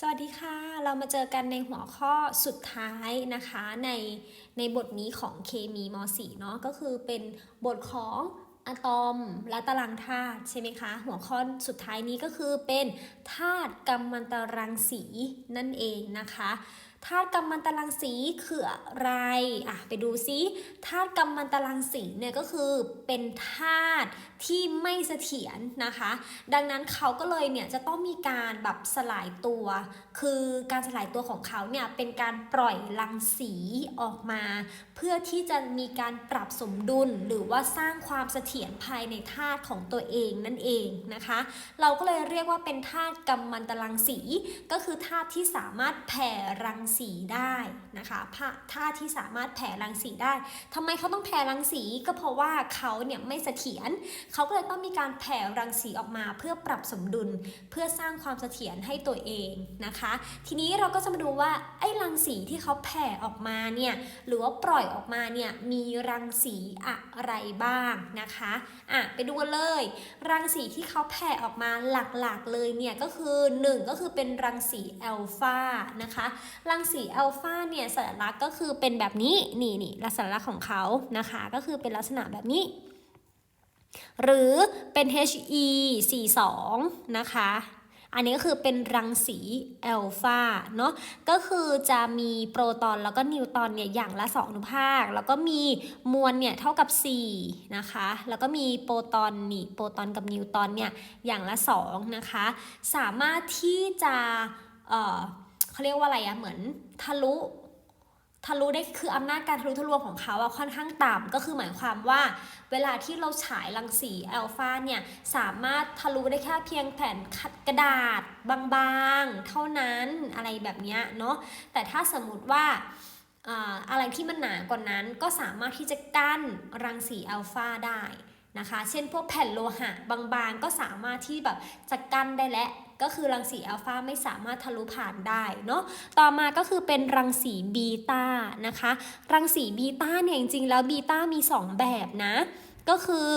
สวัสดีค่ะ เรามาเจอกันในหัวข้อสุดท้ายนะคะในในบทนี้ของเคมีม .4 เนาะก็คือเป็นบทของอะตอมและตารางธาตุใช่ไหมคะ หัวข้อสุดท้ายนี้ก็คือเป็นธาตุกัมมันตรังสีนั่นเองนะคะ ธาตุกัมมันตรังสีคืออะไรอะไปดูซิธาตุกัมมันตรังสีเนี่ยก็คือเป็นธาตุที่ไม่เสถียรนะคะ ดังนั้นเขาก็เลยเนี่ยจะต้องมีการแบบสลายตัว คือการสลายตัวของเขาเนี่ยเป็นการปล่อยรังสีออกมา เพื่อที่จะมีการปรับสมดุลหรือว่าสร้างความเสถียรภายในธาตุของตัวเองนั่นเองนะคะ เราก็เลยเรียกว่าเป็นธาตุกัมมันตรังสีก็คือธาตุที่สามารถแผ่รังสได้นะคะธาตุที่สามารถแผ่รังสีได้ทำไมเขาต้องแผ่รังสีก็เพราะว่าเขาเนี่ยไม่เสถียรเขาก็เลยต้องมีการแผ่รังสีออกมา เพื่อปรับสมดุลเพื่อสร้างความเสถียรให้ตัวเองนะคะ ทีนี้เราก็จะมาดูว่าไอ้รังสีที่เขาแผ่ออกมาเนี่ยหรือว่าปล่อยออกมาเนี่ยมีรังสีอะไรบ้างนะคะอะไปดูกันเลย รังสีที่เขาแผ่ออกมาหลักๆเลยเนี่ยก็คือ 1 ก็คือเป็นรังสีอัลฟานะคะรังังสีอัลฟาเนี่ยสัญลักษณ์ก็คือเป็นแบบนี้นี่นี่ลักษณะของเขานะคะ ก็คือเป็นลักษณะแบบนี้ หรือเป็น He 42นะคะ อันนี้ก็คือเป็นรังสีอัลฟาเนาะก็คือจะมีโปรตอนแล้วก็นิวตรอนเนี่ยอย่างละ2อนุภาค แล้วก็มีมวลเนี่ยเท่ากับ4นะคะ แล้วก็มีโปรตอนนี่โปรตอนกับนิวตรอนเนี่ยอย่างละ2นะคะ สามารถที่จะเอ่อ เขาเรียกว่าอะไรอะเหมือนทะลุทะลุได้คืออำนาจการทะลุทะลวงของเขาอะค่อนข้างต่ำก็คือหมายความว่า เวลาที่เราฉายรังสีอัลฟาเนี่ยสามารถทะลุได้แค่เพียงแผ่นกระดาษบางๆ เท่านั้นอะไรแบบนี้เนาะแต่ถ้าสมมติว่าอะไรที่มันหนากว่านั้นก็สามารถที่จะกั้นรังสีอัลฟาได้นะคะ เช่นพวกแผ่นโลหะบางๆ ก็สามารถที่แบบจะกั้นได้และ ก็คือรังสีอัลฟาไม่สามารถทะลุผ่านได้เนาะต่อมาก็คือเป็นรังสีบีตานะคะ รังสีบีตาเนี่ยจริงๆแล้วบีตามี 2 แบบนะ ก็คือ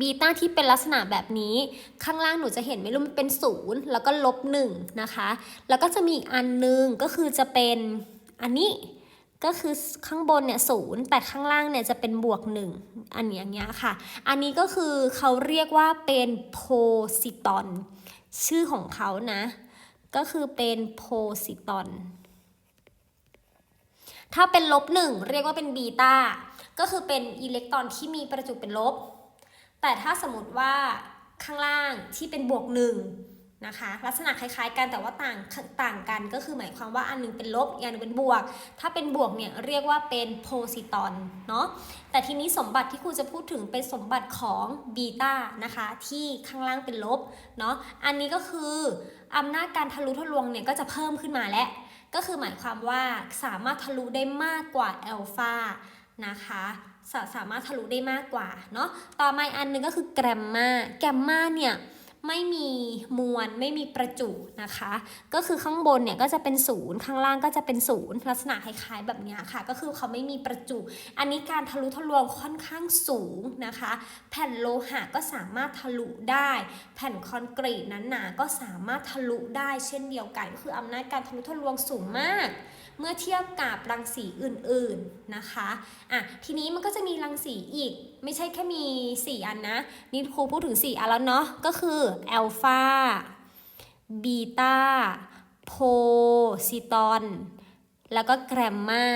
บีตาที่เป็นลักษณะแบบนี้ข้างล่างหนูจะเห็นไหมลูกมันเป็นศูนย์แล้วก็ลบหนึ่งนะคะ แล้วก็จะมีอีกอันนึงก็คือจะเป็นอันนี้ก็คือข้างบนเนี่ยศูนย์แต่ข้างล่างเนี่ยจะเป็นบวกหนึ่งอันอย่างเงี้ยค่ะ อันนี้ก็คือเขาเรียกว่าเป็นโพซิตอน ชื่อของเขานะ ก็คือเป็นโพซิตอนถ้าเป็นลบหนึ่งเรียกว่าเป็นบีตาก็คือเป็นอิเล็กตรอนที่มีประจุเป็นลบ แต่ถ้าสมมติว่าข้างล่างที่เป็นบวกหนึ่ง นะคะ ลักษณะคล้ายๆกันแต่ว่าต่างต่างกันก็คือหมายความว่าอันนึงเป็นลบอีกอันนึงเป็นบวก ถ้าเป็นบวกเนี่ยเรียกว่าเป็นโพซิตอนเนาะแต่ทีนี้สมบัติที่ครูจะพูดถึงเป็นสมบัติของบีตานะคะที่ข้างล่างเป็นลบเนาะอันนี้ก็คืออำนาจการทะลุทะลวงเนี่ยก็จะเพิ่มขึ้นมาแล้วก็คือหมายความว่าสามารถทะลุได้มากกว่าอัลฟานะคะสสามารถทะลุได้มากกว่าเนาะต่อมาอันนึงก็คือแกรมมาแกรมมาเนี่ย ไม่มีมวลไม่มีประจุนะคะ ก็คือข้างบนเนี่ยก็จะเป็นศูนย์ข้างล่างก็จะเป็นศูนย์ลักษณะคล้ายๆแบบนี้ค่ะ ก็คือเขาไม่มีประจุ อันนี้การทะลุทะลวงค่อนข้างสูงนะคะ แผ่นโลหะก็สามารถทะลุได้ แผ่นคอนกรีตนั้นหนาก็สามารถทะลุได้เช่นเดียวกัน คืออำนาจการทะลุทะลวงสูงมาก เมื่อเทียบกับรังสีอื่นๆนะคะอะทีนี้มันก็จะมีรังสีอีก ไม่ใช่แค่มี 4 อันนะ นี่ครูพูดถึง 4 อันแล้วเนาะก็คืออัลฟาบีตาโพซิตอนแล้วก็แกรมมา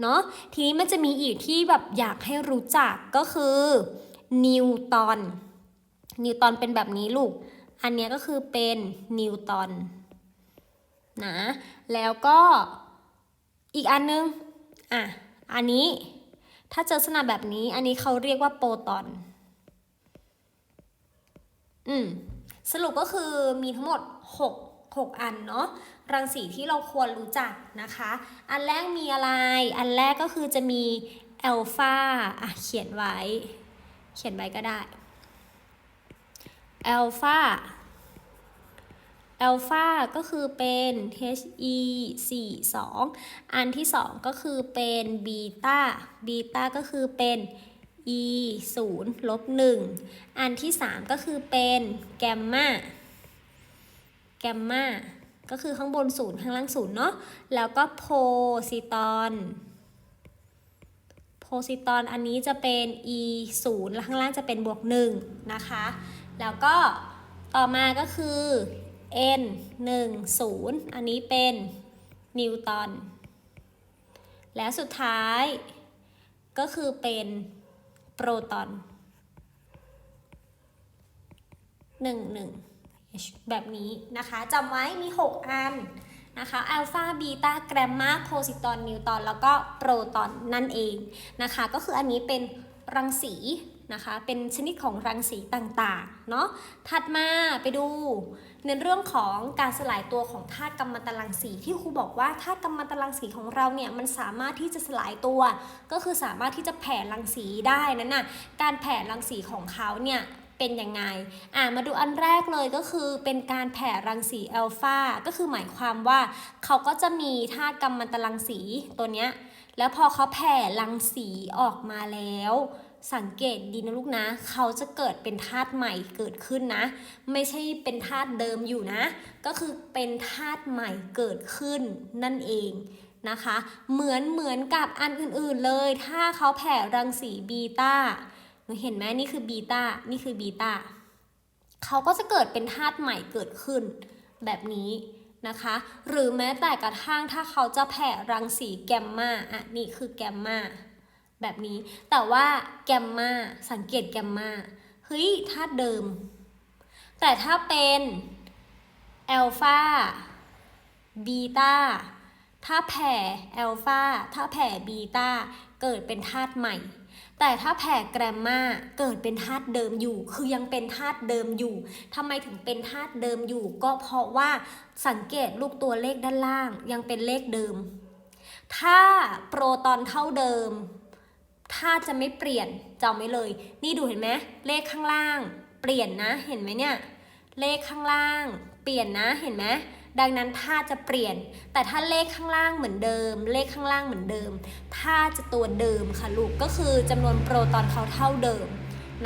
เนาะทีนี้มันจะมีอีกที่แบบอยากให้รู้จักก็คือนิวตอนนิวตอนเป็นแบบนี้ลูก อันนี้ก็คือเป็นนิวตอนนะ แล้วก็ อีกอันนึง อะ อันนี้ถ้าเจอลักษณะแบบนี้อันนี้เขาเรียกว่าโปรตอน อืม สรุปก็คือมีทั้งหมด 6 6 อันเนาะรังสีที่เราควรรู้จักนะคะ อันแรกมีอะไร อันแรกก็คือจะมีอัลฟาอะเขียนไว้ เขียนไว้ก็ได้อัลฟา อัลฟาก็คือเป็น He 4 2 อันที่ 2 ก็คือเป็นบีตาบีตาก็คือเป็น E 0ลบ1อันที่ 3 ก็คือเป็นแกมมาแกมมาก็คือข้างบนศูนย์ข้างล่างศูนย์เนาะแล้วก็โพซิตอนโพซิตอนอันนี้จะเป็น e 0แล้วข้างล่างจะเป็นบวก1นะคะ แล้วก็ต่อมาก็คือ n 1 0 อันนี้เป็นนิวตัน และสุดท้ายก็คือเป็นโปรตอน 1 1 แบบนี้นะคะจำไว้มี 6 อันนะคะอัลฟาบีตาแกรมมาโพซิตอนนิวตอนแล้วก็โปรตอนนั่นเองนะคะ ก็คืออันนี้เป็นรังสี นะคะ เป็นชนิดของรังสีต่างๆ เนาะถัดมาไปดูในเรื่องของการสลายตัวของธาตุกัมมันตรังสีที่ครูบอกว่าธาตุกัมมันตรังสีของเราเนี่ยมันสามารถที่จะสลายตัว ก็คือสามารถที่จะแผ่รังสีได้นั่นน่ะการแผ่รังสีของเขาเนี่ยเป็นยังไง อ่ามาดูอันแรกเลยก็คือเป็นการแผ่รังสีอัลฟา ก็คือหมายความว่าเขาก็จะมีธาตุกัมมันตรังสีตัวเนี้ย แล้วพอเขาแผ่รังสีออกมาแล้ว สังเกตดีนะลูกนะ เขาจะเกิดเป็นธาตุใหม่เกิดขึ้นนะ ไม่ใช่เป็นธาตุเดิมอยู่นะ ก็คือเป็นธาตุใหม่เกิดขึ้นนั่นเองนะคะ เหมือนเหมือนกับอันอื่นๆเลย ถ้าเขาแผ่รังสีบีตาหนูเห็นไหมนี่คือบีตานี่คือบีตาเขาก็จะเกิดเป็นธาตุใหม่เกิดขึ้นแบบนี้นะคะ หรือแม้แต่กระทั่งถ้าเขาจะแผ่รังสีแกมมาอะนี่คือแกมมา แบบนี้ แต่ว่าแกมมาสังเกตแกมมาเฮ้ยธาตุเดิม แต่ถ้าเป็นแอลฟาบีตาถ้าแผ่แอลฟาถ้าแผ่บีตาเกิดเป็นธาตุใหม่ แต่ถ้าแผ่แกรมมาเกิดเป็นธาตุเดิมอยู่ คือยังเป็นธาตุเดิมอยู่ทำไมถึงเป็นธาตุเดิมอยู่ ก็เพราะว่าสังเกตลูกตัวเลขด้านล่างยังเป็นเลขเดิม ถ้าโปรตอนเท่าเดิม ธาตุจะไม่เปลี่ยนจำไว้เลย นี่ดูเห็นไหมเลขข้างล่าง เปลี่ยนนะเห็นไหมเนี่ยเลขข้างล่าง เปลี่ยนนะเห็นไหมดังนั้นธาตุจะเปลี่ยน แต่ถ้าเลขข้างล่างเหมือนเดิม เลขข้างล่างเหมือนเดิมธาตุจะตัวเดิมค่ะลูกก็คือจำนวนโปรตอนเขาเท่าเดิม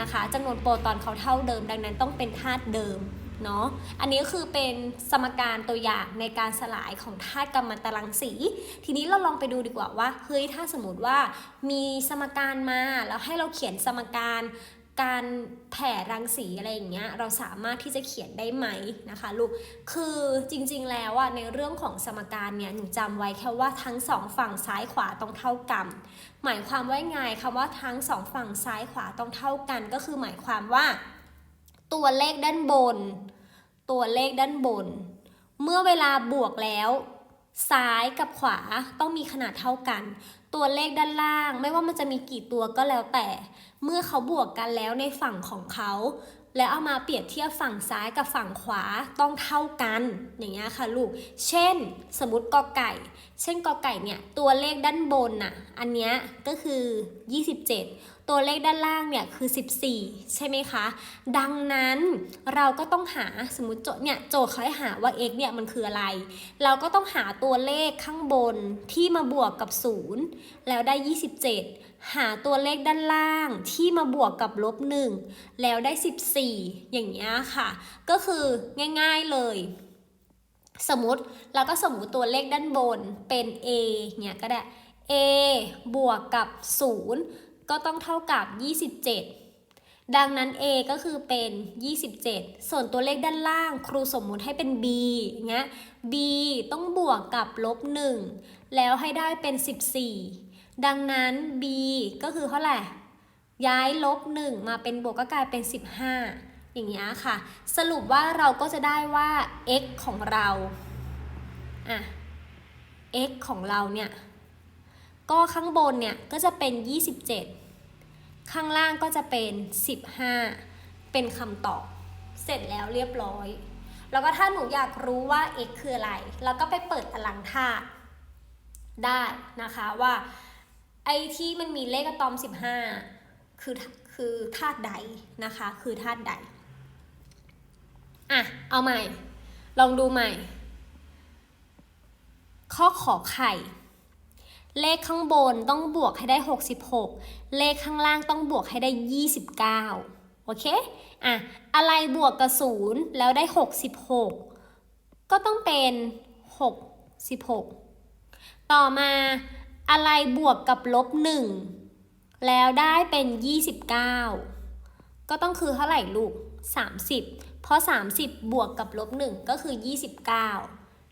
นะคะจำนวนโปรตอนเขาเท่าเดิม ดังนั้นต้องเป็นธาตุเดิม เนาะ อันนี้ก็คือเป็นสมการตัวอย่างในการสลายของธาตุกัมมันตรังสี ทีนี้เราลองไปดูดีกว่าว่า เฮ้ย ถ้าสมมติว่ามีสมการมาแล้วให้เราเขียนสมการการแผ่รังสีอะไรอย่างเงี้ยเราสามารถที่จะเขียนได้ไหมนะคะลูก คือจริงๆแล้วอะในเรื่องของสมการเนี่ยหนูจำไว้แค่ว่าทั้งสองฝั่งซ้ายขวาต้องเท่ากัน หมายความว่าไงคำว่าทั้งสองฝั่งซ้ายขวาต้องเท่ากัน ก็คือหมายความว่า ตัวเลขด้านบน ตัวเลขด้านบน เมื่อเวลาบวกแล้ว ซ้ายกับขวาต้องมีขนาดเท่ากัน ตัวเลขด้านล่าง ไม่ว่ามันจะมีกี่ตัวก็แล้วแต่ เมื่อเขาบวกกันแล้วในฝั่งของเขา แล้วเอามาเปรียบเทียบฝั่งซ้ายกับฝั่งขวาต้องเท่ากันอย่างเงี้ยค่ะลูก เช่น สมมติกอไก่ เช่นกอไก่เนี่ยตัวเลขด้านบนน่ะอันเนี้ยก็คือ 27 ตัวเลขด้านล่างเนี่ยคือ 14 ใช่ไหมคะ ดังนั้นเราก็ต้องหาสมมติโจทย์เนี่ยโจทย์เขาให้หาว่า x เนี่ยมันคืออะไร เราก็ต้องหาตัวเลขข้างบนที่มาบวกกับ 0 แล้วได้ 27 หาตัวเลขด้านล่างที่มาบวกกับลบ1แล้วได้ 14 อย่างเงี้ยค่ะ ก็คือง่ายๆเลย สมมติเราก็สมมติตัวเลขด้านบนเป็น a เนี่ยก็ได้ a บวกกับ 0 ก็ต้องเท่ากับ 27 ดังนั้น a ก็คือเป็น 27 ส่วนตัวเลขด้านล่างครูสมมุติให้เป็น b เงี้ย b ต้องบวกกับลบ1แล้วให้ได้เป็น 14 ดังนั้น b ก็คือเท่าไหร่ ย้ายลบ 1 มาเป็นบวกก็กลายเป็น 15 อย่างเงี้ยค่ะ สรุปว่าเราก็จะได้ว่า x ของเราอะ x ของเราเนี่ย ก็ข้างบนเนี่ยก็จะเป็น 27 ข้างล่างก็จะเป็น 15 เป็นคำตอบ เสร็จแล้วเรียบร้อย แล้วก็ถ้าหนูอยากรู้ว่า x คืออะไร เราก็ไปเปิดตารางธาตุได้นะคะว่า ไอ้ที่มันมีเลขอะตอม 15 คือคือธาตุใดนะคะ คือธาตุใด อะ เอาใหม่ ลองดูใหม่ ข้อขอไข่ เลขข้างบนต้องบวกให้ได้ 66 เลขข้างล่างต้องบวกให้ได้ 29 โอเค อะ อะไรบวกกับ0แล้วได้ 66 ก็ต้องเป็นหกสิบหกต่อมา อะไรบวกกับลบหนึ่งแล้วได้เป็นยี่สิบเก้าก็ต้องคือเท่าไหร่ลูกสามสิบเพราะสามสิบบวกกับลบหนึ่งก็คือยี่สิบเก้า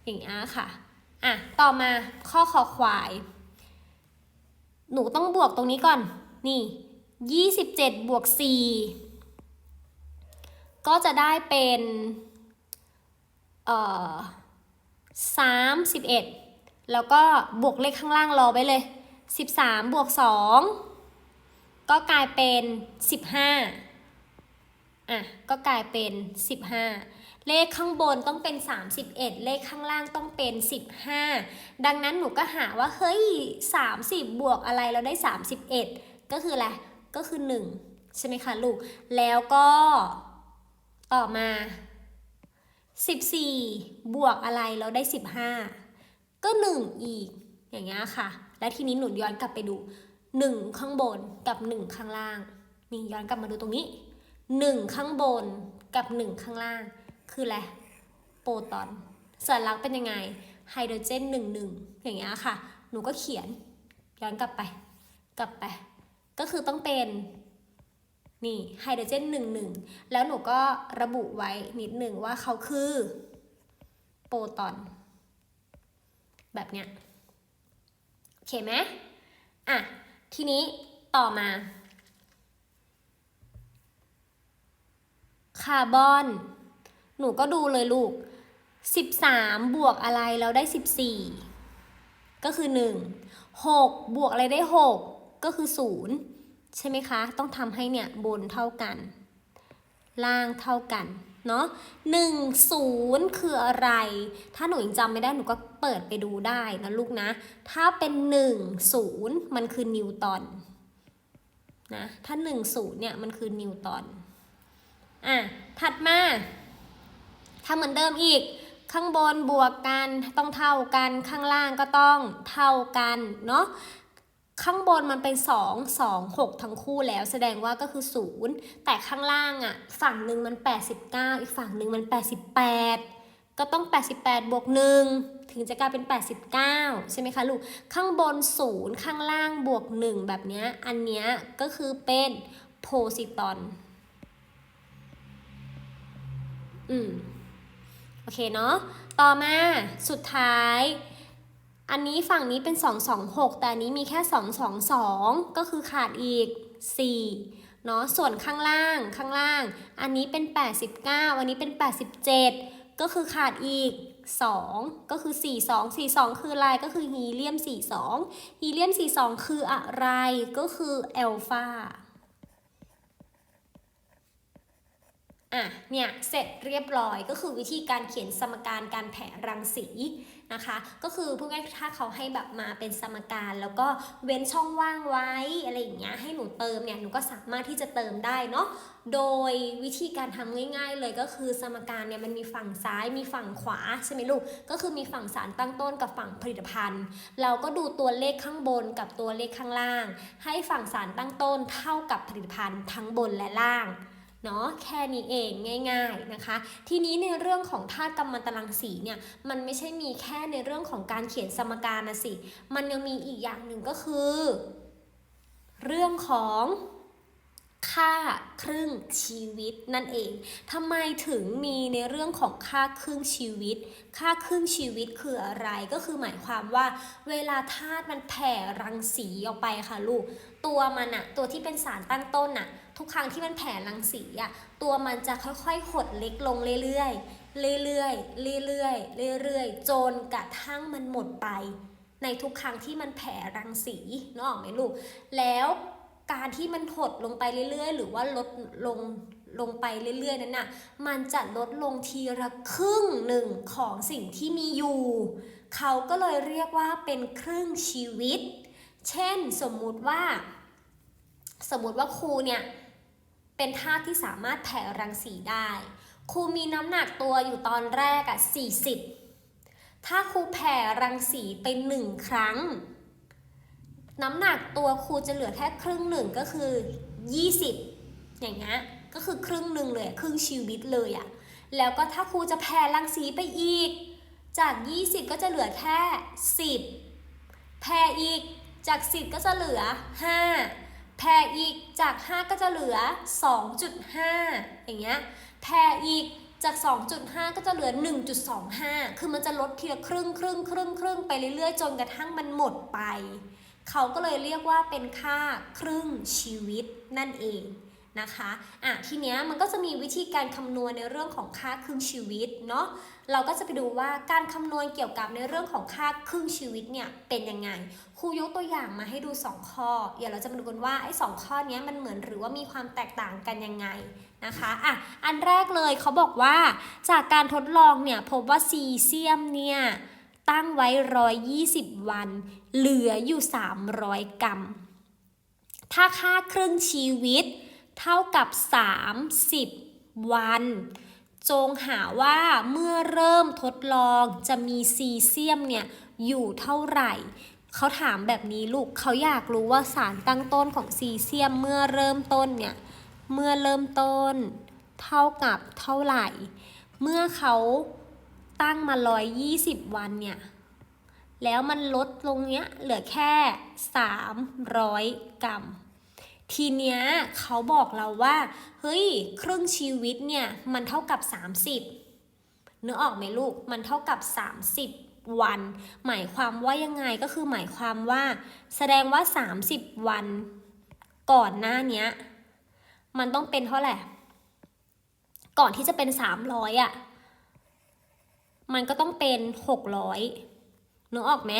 อย่างนี้ค่ะ อะ ต่อมาข้อคอควาย หนูต้องบวกตรงนี้ก่อน นี่ 27 บวก 4 ก็จะได้เป็น เอ่อ 31 แล้วก็บวกเลขข้างล่างรอไว้เลย 13 บวก 2 ก็กลายเป็น 15 อะ ก็กลายเป็น 15 เลขข้างบนต้องเป็น 31 เลขข้างล่างต้องเป็น 15 ดังนั้นหนูก็หาว่า เฮ้ย 30 บวกอะไรเราได้ 31 ก็คืออะไร ก็คือ 1 ใช่ไหมคะลูก แล้วก็ต่อมา 14 บวกอะไรเราได้ 15 ก็1อีก อย่างเงี้ยค่ะ และทีนี้หนูย้อนกลับไปดู1ข้างบนกับ1ข้างล่าง นี่ย้อนกลับมาดูตรงนี้1ข้างบนกับ1ข้างล่าง คืออะไรโปรตอนสัญลักษณ์เป็นยังไงไฮโดรเจน1 1อย่างเงี้ยค่ะ หนูก็เขียนย้อนกลับไป กลับไป ก็คือต้องเป็นนี่ไฮโดรเจน1 1แล้วหนูก็ระบุไว้นิดหนึ่งว่าเขาคือโปรตอน แบบเนี้ยโอเคไหมอะทีนี้ต่อมาคาร์บอน หนูก็ดูเลยลูก 13 บวกอะไรเราได้ 14 ก็คือ 1 6 บวกอะไรได้ 6 ก็คือ 0 ใช่ไหมคะ ต้องทำให้เนี่ยบนเท่ากัน ล่างเท่ากัน เนาะ1 0 คืออะไร ถ้าหนูยังจำไม่ได้หนูก็ ปิดไปดูได้นะลูกนะ ถ้าเป็น 1 0 มันคือนิวตันนะถ้า 1 0เนี่ยมันคือนิวตันอะถัดมาทำเหมือนเดิมอีกข้างบนบวกกันต้องเท่ากันข้างล่างก็ต้องเท่ากันเนาะข้างบนมันเป็น 2 2 6 ทั้งคู่แล้ว แสดงว่าก็คือ 0 แต่ข้างล่างอะ่ะฝั่งหนึ่งมัน 89 อีกฝั่งหนึ่งมัน 88 ก็ต้อง 88 บวก 1 ถึงจะกลายเป็น 89 ใช่ไหมคะลูก ข้างบน 0 ข้างล่างบวก 1 แบบนี้ อันนี้ก็คือเป็นโพซิตอน อืม โอเคเนาะ ต่อมาสุดท้ายอันนี้ฝั่งนี้เป็น 226 แต่อันนี้มีแค่ 222 ก็คือขาดอีก 4 เนาะ ส่วนข้างล่าง ข้างล่าง อันนี้เป็น 89 อันนี้เป็น 87 ก็คือขาดอีก 2 ก็คือ 42 42 คืออะไรก็คือฮีเลียม 42 ฮีเลียม 42 คืออะไรก็คือแอลฟาอะเนี่ยเสร็จเรียบร้อยก็คือวิธีการเขียนสมการการแผ่รังสี นะคะ ก็คือพูดง่ายถ้าเขาให้แบบมาเป็นสมการ แล้วก็เว้นช่องว่างไว้อะไรอย่างเงี้ยให้หนูเติมเนี่ยหนูก็สามารถที่จะเติมได้เนาะโดยวิธีการทำง่าย ๆ เลยก็คือสมการเนี่ยมันมีฝั่งซ้ายมีฝั่งขวาใช่ไหมลูกก็คือมีฝั่งสารตั้งต้นกับฝั่งผลิตภัณฑ์ เราก็ดูตัวเลขข้างบนกับตัวเลขข้างล่าง ให้ฝั่งสารตั้งต้นเท่ากับผลิตภัณฑ์ทั้งบนและล่าง เนาะแค่นี้เองง่าย ๆนะคะ ทีนี้ในเรื่องของธาตุกัมมันตรังสีเนี่ยมันไม่ใช่มีแค่ในเรื่องของการเขียนสมการนะสิ มันยังมีอีกอย่างหนึ่งก็คือ เรื่องของค่าครึ่งชีวิตนั่นเองทำไมถึงมีในเรื่องของค่าครึ่งชีวิต ค่าครึ่งชีวิตคืออะไร ก็คือหมายความว่า เวลาธาตุมันแผ่รังสีออกไปค่ะลูก ตัวมันอะตัวที่เป็นสารตั้งต้นอะ ทุกครั้งที่มันแผ่รังสีอะตัวมันจะค่อยๆ หดเล็กลงเรื่อยๆ เรื่อยๆ เรื่อยๆ เรื่อยๆ จนกระทั่งมันหมดไป ในทุกครั้งที่มันแผ่รังสีนึกออกไหมลูก แล้วการที่มันหดลงไปเรื่อยๆ หรือว่าลดลงลงไปเรื่อยๆ นั้นน่ะ มันจะลดลงทีละครึ่งหนึ่งของสิ่งที่มีอยู่ เขาก็เลยเรียกว่าเป็นครึ่งชีวิต เช่นสมมุติว่า สมมติว่าครูเนี่ย เป็นธาตุที่สามารถแผ่รังสีได้ ครูมีน้ำหนักตัวอยู่ตอนแรกอะ40 ถ้าครูแผ่รังสีไปหนึ่งครั้ง น้ำหนักตัวครูจะเหลือแค่ครึ่งหนึ่งก็คือ 20 อย่างเงี้ย ก็คือครึ่งหนึ่งเลยอะครึ่งชีวิตเลยอะแล้วก็ถ้าครูจะแผ่รังสีไปอีก จาก 20 ก็จะเหลือแค่ 10 แผ่อีกจาก 10 ก็จะเหลือ 5 แผ่อีกจาก 5 ก็จะเหลือ 2.5 อย่างเงี้ย แผ่อีกจาก 2.5 ก็จะเหลือ 1.25 คือมันจะลดทีละครึ่งครึ่งครึ่งครึ่งไปเรื่อยๆ จนกระทั่งมันหมดไป เขาก็เลยเรียกว่าเป็นค่าครึ่งชีวิตนั่นเอง นะคะอะทีเนี้ยมันก็จะมีวิธีการคำนวณในเรื่องของค่าครึ่งชีวิตเนาะเราก็จะไปดูว่าการคำนวณเกี่ยวกับในเรื่องของค่าครึ่งชีวิตเนี่ยเป็นยังไงครูยกตัวอย่างมาให้ดู 2 ข้อเดี๋ยวเราจะมาดูกันว่าไอ้สข้อเนี้ยมันเหมือนหรือว่ามีความแตกต่างกันยังไงนะคะอะอันแรกเลยเขาบอกว่าจากการทดลองเนี่ยพบว่าซีเซียมเนี่ยตั้งไว้ 120 วัน เหลืออยู่ 300 กรัม ถ้าค่าครึ่งชีวิต เท่ากับ 30 วัน จงหาว่าเมื่อเริ่มทดลองจะมีซีเซียมเนี่ยอยู่เท่าไหร่ เขาถามแบบนี้ลูกเขาอยากรู้ว่าสารตั้งต้นของซีเซียมเมื่อเริ่มต้นเนี่ยเมื่อเริ่มต้น เท่ากับเท่าไหร่ เมื่อเขาตั้งมา 120 วันเนี่ยแล้วมันลดลงเนี้ยเหลือแค่ 300 กรัม ทีเนี้ยเขาบอกเราว่าเฮ้ยครึ่งชีวิตเนี่ยมันเท่ากับ 30นึกอออกไหมลูกมันเท่ากับ 30 วัน หมายความว่ายังไงก็คือหมายความว่า แสดงว่า 30 วัน ก่อนหน้าเนี้ยมันต้องเป็นเท่าไหร่ก่อนที่จะเป็น 300อะ่ะมันก็ต้องเป็น 600นึกออกไหม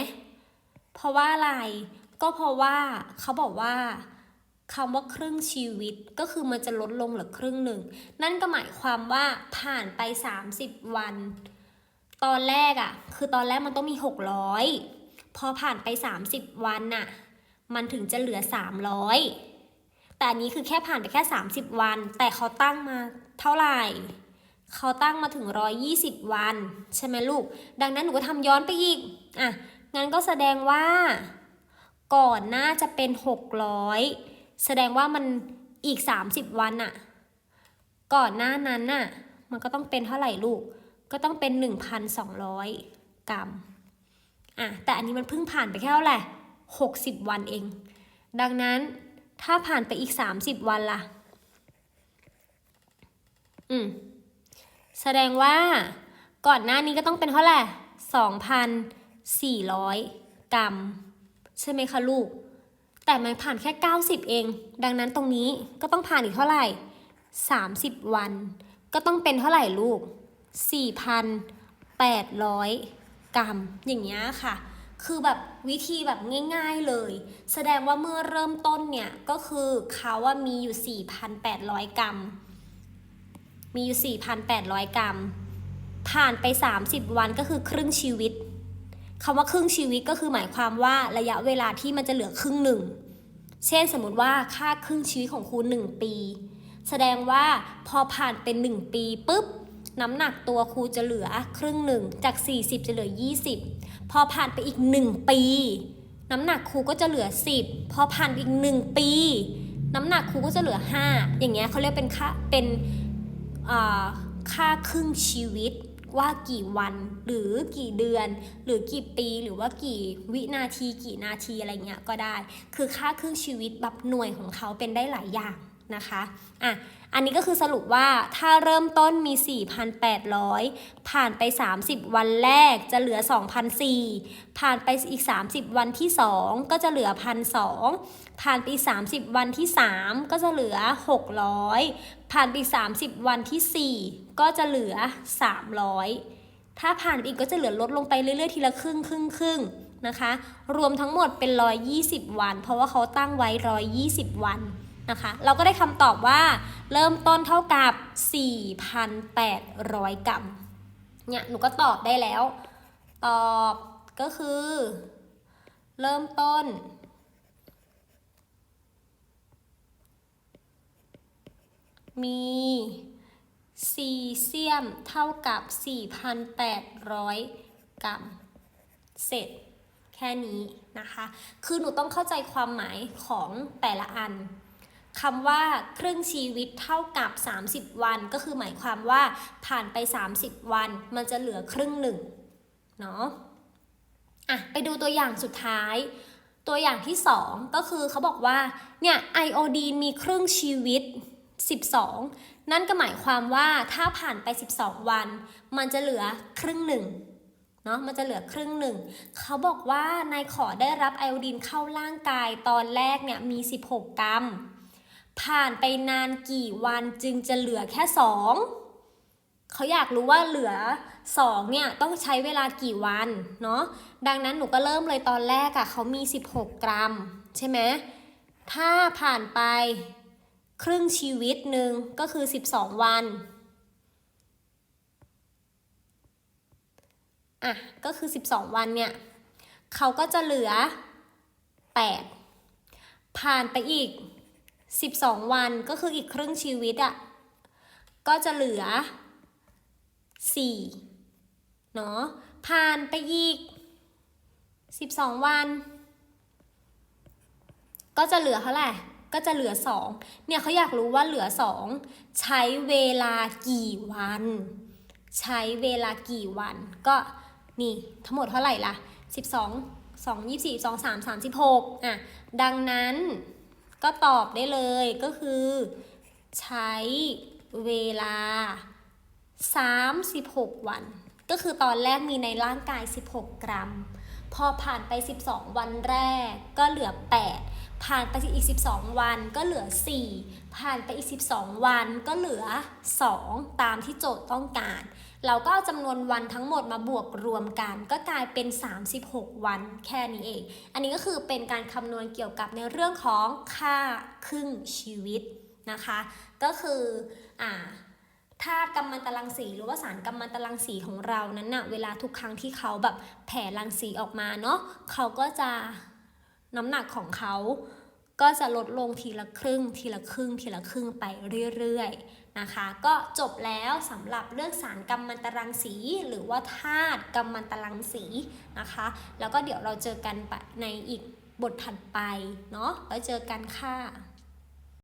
เพราะว่าอะไรก็เพราะว่าเขาบอกว่า คำว่าครึ่งชีวิตก็คือมันจะลดลงเหลือครึ่งหนึ่ง นั่นก็หมายความว่าผ่านไป 30 วัน ตอนแรกอะ่ะ คือตอนแรกมันต้องมี 600 พอผ่านไป 30 วันน่ะ มันถึงจะเหลือ 300 แต่อันนี้คือแค่ผ่านไปแค่ 30 วัน แต่เขาตั้งมาเท่าไหร่ เขาตั้งมาถึง 120 วัน ใช่ไหมลูก ดังนั้นหนูก็ทำย้อนไปอีก อะ งั้นก็แสดงว่า ก่อนหน้าจะเป็น 600 แสดงว่ามันอีก 30 วันอะก่อนหน้านั้นน่ะ มันก็ต้องเป็นเท่าไหร่ลูก ก็ต้องเป็น 1,200 กรัม อะ แต่อันนี้มันเพิ่งผ่านไปแค่เท่าไหร่60 วันเอง ดังนั้นถ้าผ่านไปอีก 30 วันล่ะ อืม แสดงว่าก่อนหน้านี้ก็ต้องเป็นเท่าไหร่2,400 กรัม ใช่ไหมคะลูก แต่มันผ่านแค่ 90 เอง ดังนั้นตรงนี้ก็ต้องผ่านอีกเท่าไหร่ 30 วัน ก็ต้องเป็นเท่าไหร่ลูก 4,800 กรัม อย่างเงี้ยค่ะ คือแบบวิธีแบบง่ายๆเลย แสดงว่าเมื่อเริ่มต้นเนี่ย ก็คือเขาว่ามีอยู่ 4,800 กรัม มีอยู่ 4,800 กรัม ผ่านไป 30 วันก็คือครึ่งชีวิต คำว่าครึ่งชีวิตก็คือหมายความว่าระยะเวลาที่มันจะเหลือครึ่งหนึ่ง เช่นสมมติว่าค่าครึ่งชีวิตของครู1ปี แสดงว่าพอผ่านเป็น 1 ปีปุ๊บน้ำหนักตัวครูจะเหลือครึ่งหนึ่งจาก 40 จะเหลือ 20 พอผ่านไปอีก 1 ปี น้ำหนักครูก็จะเหลือ 10 พอผ่านอีก 1 ปี น้ำหนักครูก็จะเหลือ 5 อย่างเงี้ยเขาเรียกเป็นค่าเป็นค่าครึ่งชีวิต ว่ากี่วันหรือกี่เดือน หรือกี่ปีหรือว่ากี่วินาทีกี่นาทีอะไรเงี้ยก็ได้ คือค่าครึ่งชีวิตแบบหน่วยของเขาเป็นได้หลายอย่างนะคะอะอันนี้ก็คือสรุปว่าถ้าเริ่มต้นมี 4,800 ผ่านไป 30 วันแรกจะเหลือ 2,004ผ่านไปอีก 30 วันที่ 2 ก็จะเหลือ1,200ผ่านไปอีก 30 วันที่ 3 ก็จะเหลือ 600 ผ่านไปอีก 30 วันที่ 4 ก็จะเหลือ 300 ถ้าผ่านอีกก็จะเหลือลดลงไปเรื่อยๆทีละครึ่งครึ่งครึ่งนะคะ รวมทั้งหมดเป็น 120 วัน เพราะว่าเขาตั้งไว้ 120 วันนะคะ เราก็ได้คำตอบว่า เริ่มต้นเท่ากับ 4,800 กรัม เนี่ย หนูก็ตอบได้แล้ว ตอบก็คือ เริ่มต้นมี ซีเซียมเท่ากับ 4,800 กรัม เสร็จแค่นี้นะคะ คือหนูต้องเข้าใจความหมายของแต่ละอันคำว่าครึ่งชีวิตเท่ากับ 30 วัน ก็คือหมายความว่าผ่านไป 30 วัน มันจะเหลือครึ่งหนึ่งเนาะอะไปดูตัวอย่างสุดท้ายตัวอย่างที่ 2 ก็คือเขาบอกว่าเนี่ยไอโอดีนมีครึ่งชีวิต 12 นั่นก็หมายความว่าถ้าผ่านไป 12 วัน มันจะเหลือครึ่งหนึ่งเนาะมันจะเหลือครึ่งหนึ่ง เขาบอกว่านายขอได้รับไอโอดีนเข้าร่างกายตอนแรกเนี่ยมี 16 กรัม ผ่านไปนานกี่วันจึงจะเหลือแค่ 2เขาอยากรู้ว่าเหลือ 2 เนี่ย ต้องใช้เวลากี่วันเนาะดังนั้นหนูก็เริ่มเลยตอนแรกอะ่ะเขามี 16 กรัม ใช่ไหมถ้าผ่านไป ครึ่งชีวิตหนึ่งก็คือ 12 วันอะก็คือ 12 วันเนี่ยเขาก็จะเหลือ 8 ผ่านไปอีก 12 วันก็คืออีกครึ่งชีวิตอะ่ะก็จะเหลือ 4 เนาะผ่านไปอีก 12 วัน ก็จะเหลือเท่าไหร่ ก็จะเหลือ 2 เนี่ยเขาอยากรู้ว่าเหลือ 2 ใช้เวลากี่วัน ใช้เวลากี่วัน ก็นี่ทั้งหมดเท่าไหร่ล่ะ12 2 24 2 3 36อะดังนั้นก็ตอบได้เลยก็คือ ใช้เวลา 36 วัน ก็คือตอนแรกมีในร่างกาย 16 กรัม พอผ่านไป 12 วันแรกก็เหลือ 8 ผ่านไปอีก 12 วันก็เหลือ 4 ผ่านไปอีก 12 วันก็เหลือ 2 ตามที่โจทย์ต้องการ เราก็เอาจำนวนวันทั้งหมดมาบวกรวมกัน ก็กลายเป็น 36 วันแค่นี้เอง อันนี้ก็คือเป็นการคำนวณเกี่ยวกับในเรื่องของค่าครึ่งชีวิตนะคะ ก็คืออ่าธาตุกัมมันตรังสีหรือว่าสารกัมมันตรังสีของเรานั้นนะ่ะเวลาทุกครั้งที่เขาแบบแผ่รังสีออกมาเนาะเขาก็จะ น้ำหนักของเขาก็จะลดลงทีละครึ่ง ทีละครึ่ง ทีละครึ่งไปเรื่อยๆนะคะ ก็จบแล้วสำหรับเรื่องสารกัมมันตรังสี หรือว่าธาตุกัมมันตรังสีนะคะ แล้วก็เดี๋ยวเราเจอกันในอีกบทถัดไปเนาะแล้วเจอกันค่ะ